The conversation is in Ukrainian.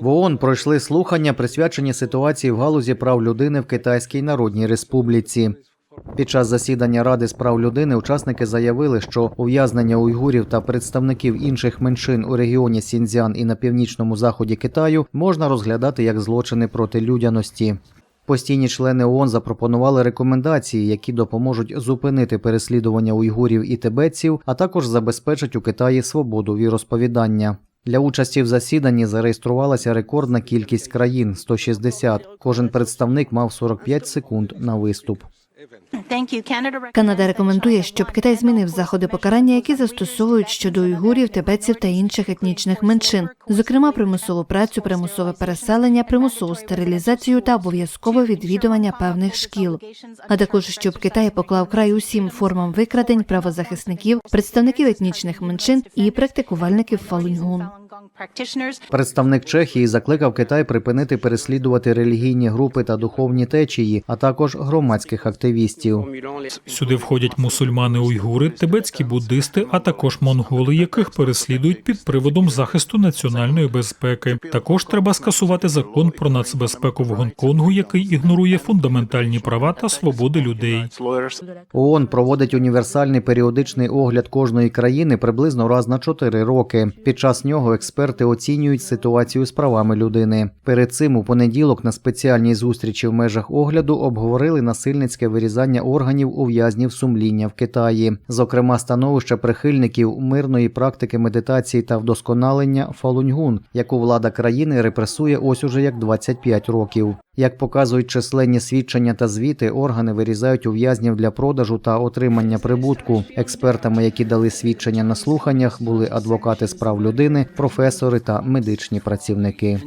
В ООН пройшли слухання, присвячені ситуації в галузі прав людини в Китайській Народній Республіці. Під час засідання Ради з прав людини учасники заявили, що ув'язнення уйгурів та представників інших меншин у регіоні Сіньцзян і на північному заході Китаю можна розглядати як злочини проти людяності. Постійні члени ООН запропонували рекомендації, які допоможуть зупинити переслідування уйгурів і тибетців, а також забезпечать у Китаї свободу віросповідання. Для участі в засіданні зареєструвалася рекордна кількість країн 160. Кожен представник мав 45 секунд на виступ. Канада рекомендує, щоб Китай змінив заходи покарання, які застосовують щодо уйгурів, тибетців та інших етнічних меншин, зокрема примусову працю, примусове переселення, примусову стерилізацію та обов'язкове відвідування певних шкіл. А також щоб Китай поклав край усім формам викрадень правозахисників, представників етнічних меншин і практикувальників фалуньгун. Представник Чехії закликав Китай припинити переслідувати релігійні групи та духовні течії, а також громадських активістів. Сюди входять мусульмани-уйгури, тибетські буддисти, а також монголи, яких переслідують під приводом захисту національної безпеки. Також треба скасувати закон про нацбезпеку в Гонконгу, який ігнорує фундаментальні права та свободи людей. ООН проводить універсальний періодичний огляд кожної країни приблизно раз на 4 роки. Під час нього експерти оцінюють ситуацію з правами людини. Перед цим у понеділок на спеціальній зустрічі в межах огляду обговорили насильницьке вирізання органів ув'язнів сумління в Китаї, зокрема становище прихильників мирної практики медитації та вдосконалення фалуньгун, яку влада країни репресує ось уже як 25 років. Як показують численні свідчення та звіти, органи вирізають ув'язнів для продажу та отримання прибутку. Експертами, які дали свідчення на слуханнях, були адвокати з прав людини, професори та медичні працівники.